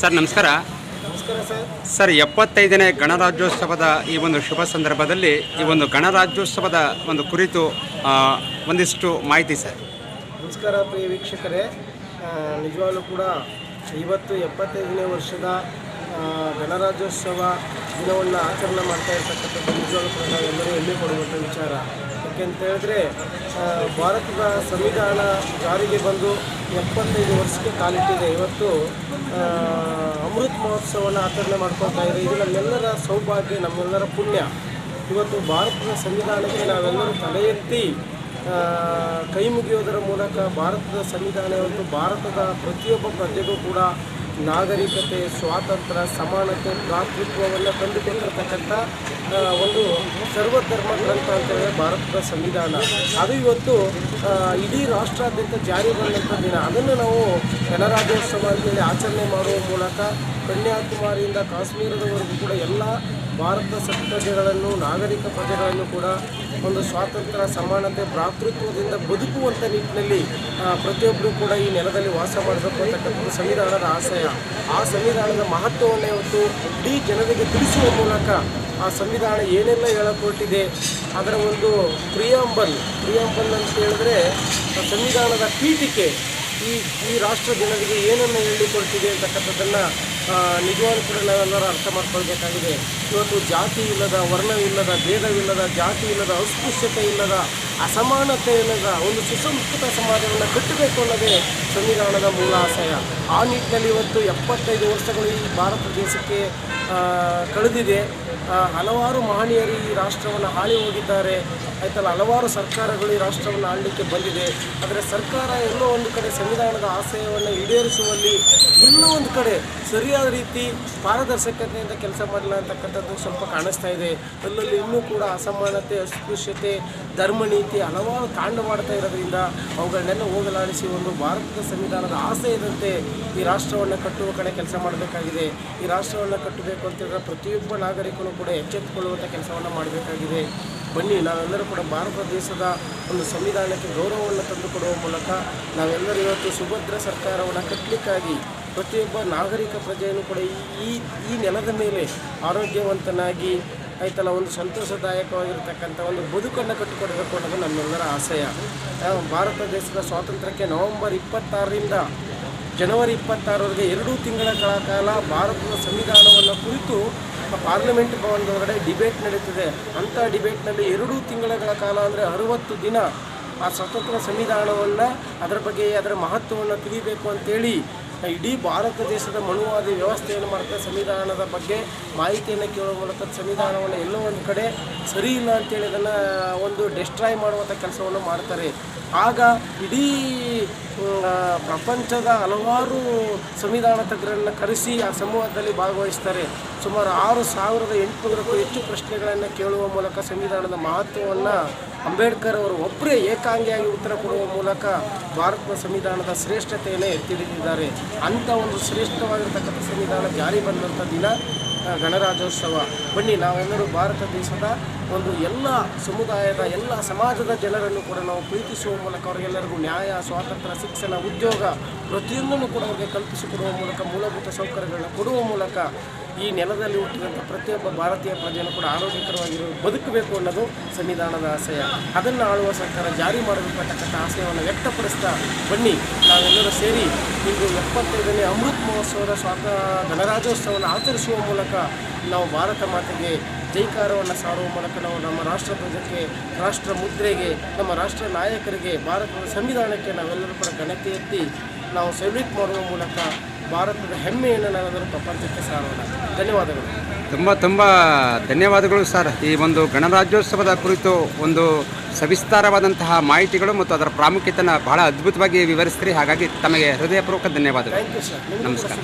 Sir ನಮಸ್ಕಾರ. ನಮಸ್ಕಾರ sir. Sir ಎಪ್ಪತ್ತೈದನೇ ಗಣರಾಜ್ಯೋತ್ಸವದ ಈ ಒಂದು ಶುಭ ಸಂದರ್ಭದಲ್ಲಿ ಈ ಒಂದು ಗಣರಾಜ್ಯೋತ್ಸವದ ಒಂದು ಕುರಿತು ಒಂದಿಷ್ಟು ಮಾಹಿತಿ ಸರ್. ನಮಸ್ಕಾರ ಪ್ರಿಯ ವೀಕ್ಷಕರೇ. ನಿಜವಾಗ್ಲೂ ಕೂಡ ಇವತ್ತು ಎಪ್ಪತ್ತೈದನೇ ವರ್ಷದ ಗಣರಾಜ್ಯೋತ್ಸವ ದಿನವನ್ನು ಆಚರಣೆ ಮಾಡ್ತಾ ಇರ್ತಕ್ಕಂಥದ್ದು ನಿಜವಾಗ್ಲೂ ಕೂಡ ನಾವೆಲ್ಲರೂ ಹೆಮ್ಮೆ ಕೊಡುವಂಥ ವಿಚಾರ. ಯಾಕೆಂತ ಹೇಳಿದ್ರೆ ಭಾರತದ ಸಂವಿಧಾನ ಜಾರಿಗೆ ಬಂದು ಎಪ್ಪತ್ತೈದು ವರ್ಷಕ್ಕೆ ಕಾಲಿಟ್ಟಿದೆ. ಇವತ್ತು ಅಮೃತ್ ಮಹೋತ್ಸವವನ್ನು ಆಚರಣೆ ಮಾಡ್ಕೊಳ್ತಾ ಇದೆ. ಇದು ನಮ್ಮೆಲ್ಲರ ಸೌಭಾಗ್ಯ, ನಮ್ಮೆಲ್ಲರ ಪುಣ್ಯ. ಇವತ್ತು ಭಾರತದ ಸಂವಿಧಾನಕ್ಕೆ ನಾವೆಲ್ಲರೂ ತಲೆ ಎತ್ತಿ ಕೈ ಮುಗಿಯೋದರ ಮೂಲಕ ಭಾರತದ ಸಂವಿಧಾನ ಇವತ್ತು ಭಾರತದ ಪ್ರತಿಯೊಬ್ಬ ಪ್ರಜೆಗೂ ಕೂಡ ನಾಗರಿಕತೆ, ಸ್ವಾತಂತ್ರ್ಯ, ಸಮಾನತೆ, ಭ್ರಾತೃತ್ವವನ್ನು ತಂದುಕೊಂಡಿರ್ತಕ್ಕಂಥ ಒಂದು ಸರ್ವಧರ್ಮ ಗ್ರಂಥ ಅಂತ ಹೇಳಿದ್ರೆ ಭಾರತದ ಸಂವಿಧಾನ. ಅದು ಇವತ್ತು ಇಡೀ ರಾಷ್ಟ್ರಾದ್ಯಂತ ಜಾರಿ ಬಂದಂಥ ದಿನ. ಅದನ್ನು ನಾವು ಗಣರಾಜ್ಯೋತ್ಸವ ಅಂತೇಳಿ ಆಚರಣೆ ಮಾಡುವ ಮೂಲಕ, ಕನ್ಯಾಕುಮಾರಿಯಿಂದ ಕಾಶ್ಮೀರದವರೆಗೂ ಕೂಡ ಎಲ್ಲ ಭಾರತ ಪ್ರಜೆಗಳನ್ನು ನಾಗರಿಕ ಪ್ರಜೆಗಳನ್ನು ಕೂಡ ಒಂದು ಸ್ವಾತಂತ್ರ್ಯ, ಸಮಾನತೆ, ಭ್ರಾತೃತ್ವದಿಂದ ಬದುಕುವಂಥ ನಿಟ್ಟಿನಲ್ಲಿ ಪ್ರತಿಯೊಬ್ಬರೂ ಕೂಡ ಈ ನೆಲದಲ್ಲಿ ವಾಸ ಮಾಡಬೇಕು ಅಂತಕ್ಕಂಥದ್ದು ಸಂವಿಧಾನದ ಆಶಯ. ಆ ಸಂವಿಧಾನದ ಮಹತ್ವವನ್ನು ಇವತ್ತು ಇಡೀ ಜನರಿಗೆ ತಿಳಿಸುವ ಮೂಲಕ ಆ ಸಂವಿಧಾನ ಏನೆಲ್ಲ ಹೇಳಕೊಟ್ಟಿದೆ, ಅದರ ಒಂದು ಪ್ರಿಯಾಂಬಲ್. ಪ್ರಿಯಾಂಬಲ್ ಅಂತ ಹೇಳಿದ್ರೆ ಸಂವಿಧಾನದ ಪೀಠಿಕೆ ಈ ಈ ರಾಷ್ಟ್ರ ಜನರಿಗೆ ಏನನ್ನು ಹೇಳಿಕೊಡ್ತಿದೆ ಅಂತಕ್ಕಂಥದ್ದನ್ನು ನಿಜವಾಗ್ಲೂ ಕೂಡ ನಾವೆಲ್ಲರೂ ಅರ್ಥ ಮಾಡ್ಕೊಳ್ಬೇಕಾಗಿದೆ. ಇವತ್ತು ಜಾತಿ ಇಲ್ಲದ ವರ್ಣವಿಲ್ಲದ ಭೇದವಿಲ್ಲದ, ಜಾತಿ ಇಲ್ಲದ, ಅಸ್ಪೃಶ್ಯತೆ ಇಲ್ಲದ, ಅಸಮಾನತೆ ಇಲ್ಲದ, ಒಂದು ಸುಸಂಸ್ಕೃತ ಸಮಾಜವನ್ನು ಕಟ್ಟಬೇಕು ಅನ್ನೋದೇ ಸಂವಿಧಾನದ ಮೂಲ ಆಶಯ. ಆ ನಿಟ್ಟಿನಲ್ಲಿ ಇವತ್ತು ಎಪ್ಪತ್ತೈದು ವರ್ಷಗಳು ಈ ಭಾರತ ದೇಶಕ್ಕೆ ಕಳೆದಿದೆ. ಹಲವಾರು ಮಹನೀಯರು ಈ ರಾಷ್ಟ್ರವನ್ನು ಆಳಿ ಹೋಗಿದ್ದಾರೆ. ಆಯ್ತಲ್ಲ, ಹಲವಾರು ಸರ್ಕಾರಗಳು ಈ ರಾಷ್ಟ್ರವನ್ನು ಆಳಲಿಕ್ಕೆ ಬಂದಿದೆ. ಆದರೆ ಸರ್ಕಾರ ಎಲ್ಲೋ ಒಂದು ಕಡೆ ಸಂವಿಧಾನದ ಆಶಯವನ್ನು ಈಡೇರಿಸುವಲ್ಲಿ ಎಲ್ಲೋ ಒಂದು ಕಡೆ ಸರಿಯಾದ ರೀತಿ ಪಾರದರ್ಶಕತೆಯಿಂದ ಕೆಲಸ ಮಾಡಿಲ್ಲ ಅಂತಕ್ಕಂಥದ್ದು ಸ್ವಲ್ಪ ಕಾಣಿಸ್ತಾ ಇದೆ. ಅಲ್ಲಲ್ಲಿ ಇನ್ನೂ ಕೂಡ ಅಸಮಾನತೆ, ಅಸ್ಪೃಶ್ಯತೆ ಧರ್ಮನೀತಿ ಹಲವಾರು ತಾಂಡವಾಡ್ತಾ ಇರೋದ್ರಿಂದ ಅವುಗಳನ್ನೆಲ್ಲ ಹೋಗಲಾಡಿಸಿ ಒಂದು ಭಾರತದ ಸಂವಿಧಾನದ ಆಸೆ ಇದ್ದಂತೆ ಈ ರಾಷ್ಟ್ರವನ್ನು ಕಟ್ಟುವ ಕಡೆ ಕೆಲಸ ಮಾಡಬೇಕಾಗಿದೆ. ಈ ರಾಷ್ಟ್ರವನ್ನು ಕಟ್ಟಬೇಕು ಅಂತಂದರೆ ಪ್ರತಿಯೊಬ್ಬ ನಾಗರಿಕನು ಕೂಡ ಎಚ್ಚೆತ್ತುಕೊಳ್ಳುವಂಥ ಕೆಲಸವನ್ನು ಮಾಡಬೇಕಾಗಿದೆ. ಬನ್ನಿ, ನಾವೆಲ್ಲರೂ ಕೂಡ ಭಾರತ ದೇಶದ ಒಂದು ಸಂವಿಧಾನಕ್ಕೆ ಗೌರವವನ್ನು ತಂದುಕೊಡುವ ಮೂಲಕ ನಾವೆಲ್ಲರೂ ಇವತ್ತು ಸುಭದ್ರ ಸರ್ಕಾರವನ್ನು ಕಟ್ಟಲಿಕ್ಕಾಗಿ ಪ್ರತಿಯೊಬ್ಬ ನಾಗರಿಕ ಪ್ರಜೆಯನ್ನು ಕೂಡ ಈ- ಈ ನೆಲದ ಮೇಲೆ ಆರೋಗ್ಯವಂತನಾಗಿ ಆಯ್ತಲ್ಲ, ಒಂದು ಸಂತೋಷದಾಯಕವಾಗಿರ್ತಕ್ಕಂಥ ಒಂದು ಬದುಕನ್ನು ಕಟ್ಟಿಕೊಡಬೇಕು ಅನ್ನೋದು ನಮ್ಮೆಲ್ಲರ ಆಶಯ ಭಾರತ ದೇಶದ ಸ್ವಾತಂತ್ರ್ಯಕ್ಕೆ ನವೆಂಬರ್ ಇಪ್ಪತ್ತಾರರಿಂದ ಜನವರಿ ಇಪ್ಪತ್ತಾರವರೆಗೆ ಎರಡು ತಿಂಗಳ ಕಾಲ ಭಾರತದ ಸಂವಿಧಾನವನ್ನು ಕುರಿತು ಪಾರ್ಲಿಮೆಂಟ್ ಭವನದ ಹೊರಗಡೆ ಡಿಬೇಟ್ ನಡೀತಿದೆ. ಅಂಥ ಡಿಬೇಟ್ನಲ್ಲಿ ಎರಡು ತಿಂಗಳ ಕಾಲ ಅಂದರೆ ಅರುವತ್ತು ದಿನ ಆ ಸ್ವತಂತ್ರ ಸಂವಿಧಾನವನ್ನು ಅದರ ಬಗ್ಗೆ ಅದರ ಮಹತ್ವವನ್ನು ತಿಳಿಬೇಕು ಅಂತೇಳಿ ಇಡೀ ಭಾರತ ದೇಶದ ಮನುವಾದಿ ವ್ಯವಸ್ಥೆಯನ್ನು ಮಾಡ್ತಾ ಸಂವಿಧಾನದ ಬಗ್ಗೆ ಮಾಹಿತಿಯನ್ನು ಕೇಳುವ ಮೂಲಕ ಸಂವಿಧಾನವನ್ನು ಎಲ್ಲೋ ಒಂದು ಕಡೆ ಸರಿ ಇಲ್ಲ ಅಂತೇಳಿ ಅದನ್ನು ಒಂದು ಡೆಸ್ಟ್ರಾಯ್ ಮಾಡುವಂಥ ಕೆಲಸವನ್ನು ಮಾಡ್ತಾರೆ. ಆಗ ಇಡೀ ಪ್ರಪಂಚದ ಹಲವಾರು ಸಂವಿಧಾನ ತಜ್ಞರನ್ನು ಕರೆಸಿ ಆ ಸಮೂಹದಲ್ಲಿ ಭಾಗವಹಿಸ್ತಾರೆ. ಸುಮಾರು ಆರು ಸಾವಿರದ ಎಂಟುನೂರಕ್ಕೂ ಹೆಚ್ಚು ಪ್ರಶ್ನೆಗಳನ್ನು ಕೇಳುವ ಮೂಲಕ ಸಂವಿಧಾನದ ಮಹತ್ವವನ್ನು ಅಂಬೇಡ್ಕರ್ ಅವರು ಒಬ್ಬರೇ ಏಕಾಂಗಿಯಾಗಿ ಉತ್ತರ ಕೊಡುವ ಮೂಲಕ ಭಾರತದ ಸಂವಿಧಾನದ ಶ್ರೇಷ್ಠತೆಯನ್ನೇ ಎತ್ತಿ ಹಿಡಿದಿದ್ದಾರೆ ಅಂಥ ಒಂದು ಶ್ರೇಷ್ಠವಾಗಿರ್ತಕ್ಕಂಥ ಸಂವಿಧಾನ ಜಾರಿ ಬಂದಂಥ ದಿನ ಗಣರಾಜ್ಯೋತ್ಸವ. ಬನ್ನಿ, ನಾವೆಲ್ಲರೂ ಭಾರತ ದೇಶದ ಒಂದು ಎಲ್ಲ ಸಮುದಾಯದ, ಎಲ್ಲ ಸಮಾಜದ ಜನರನ್ನು ಕೂಡ ನಾವು ಪ್ರೀತಿಸುವ ಮೂಲಕ ಅವರಿಗೆಲ್ಲರಿಗೂ ನ್ಯಾಯ, ಸ್ವಾತಂತ್ರ್ಯ, ಶಿಕ್ಷಣ, ಉದ್ಯೋಗ ಪ್ರತಿಯೊಂದನ್ನು ಕೂಡ ಅವರಿಗೆ ಕಲ್ಪಿಸಿಕೊಡುವ ಮೂಲಕ, ಮೂಲಭೂತ ಸೌಕರ್ಯಗಳನ್ನು ಕೊಡುವ ಮೂಲಕ ಈ ನೆಲದಲ್ಲಿ ಹುಟ್ಟಿದಂಥ ಪ್ರತಿಯೊಬ್ಬ ಭಾರತೀಯ ಪ್ರಜೆಯನ್ನು ಕೂಡ ಆರೋಗ್ಯಕರವಾಗಿರೋ ಬದುಕಬೇಕು ಅನ್ನೋದು ಸಂವಿಧಾನದ ಆಶಯ ಅದನ್ನು ಆಳುವ ಸರ್ಕಾರ ಜಾರಿ ಮಾಡಬೇಕಂತಕ್ಕಂಥ ಆಶಯವನ್ನು ವ್ಯಕ್ತಪಡಿಸ್ತಾ ಬನ್ನಿ. ನಾವೆಲ್ಲರೂ ಸೇರಿ ಇಂದು ಎಪ್ಪತ್ತೈದನೇ ಅಮೃತ್ ಮಹೋತ್ಸವದ ಸ್ವಾತ, ಗಣರಾಜ್ಯೋತ್ಸವವನ್ನು ಆಚರಿಸುವ ಮೂಲಕ ನಾವು ಭಾರತ ಮಾತೆಗೆ ಜೈಕಾರವನ್ನು ಸಾರುವ ಮೂಲಕ ನಾವು ನಮ್ಮ ರಾಷ್ಟ್ರ ಧ್ವಜಕ್ಕೆ ರಾಷ್ಟ್ರ ಮುದ್ರೆಗೆ ನಮ್ಮ ರಾಷ್ಟ್ರ ನಾಯಕರಿಗೆ ಭಾರತದ ಸಂವಿಧಾನಕ್ಕೆ ನಾವೆಲ್ಲರೂ ಕೂಡ ಘನತೆ ಎತ್ತಿ ನಾವು ಸೆಲ್ಯೂಟ್ ಮಾಡುವ ಮೂಲಕ ಭಾರತದ ಹೆಮ್ಮೆಯನ್ನು ನಾವೆಲ್ಲರೂ ಪ್ರಪಂಚಕ್ಕೆ ಸಾರೋಣ. ಧನ್ಯವಾದಗಳು. ತುಂಬ ತುಂಬ ಧನ್ಯವಾದಗಳು ಸರ್. ಈ ಒಂದು ಗಣರಾಜ್ಯೋತ್ಸವದ ಕುರಿತು ಒಂದು ಸವಿಸ್ತಾರವಾದಂತಹ ಮಾಹಿತಿಗಳು ಮತ್ತು ಅದರ ಪ್ರಾಮುಖ್ಯತೆಯನ್ನು ಬಹಳ ಅದ್ಭುತವಾಗಿ ವಿವರಿಸ್ತೀರಿ. ಹಾಗಾಗಿ ತಮಗೆ ಹೃದಯಪೂರ್ವಕ ಧನ್ಯವಾದಗಳು. ನಮಸ್ಕಾರ.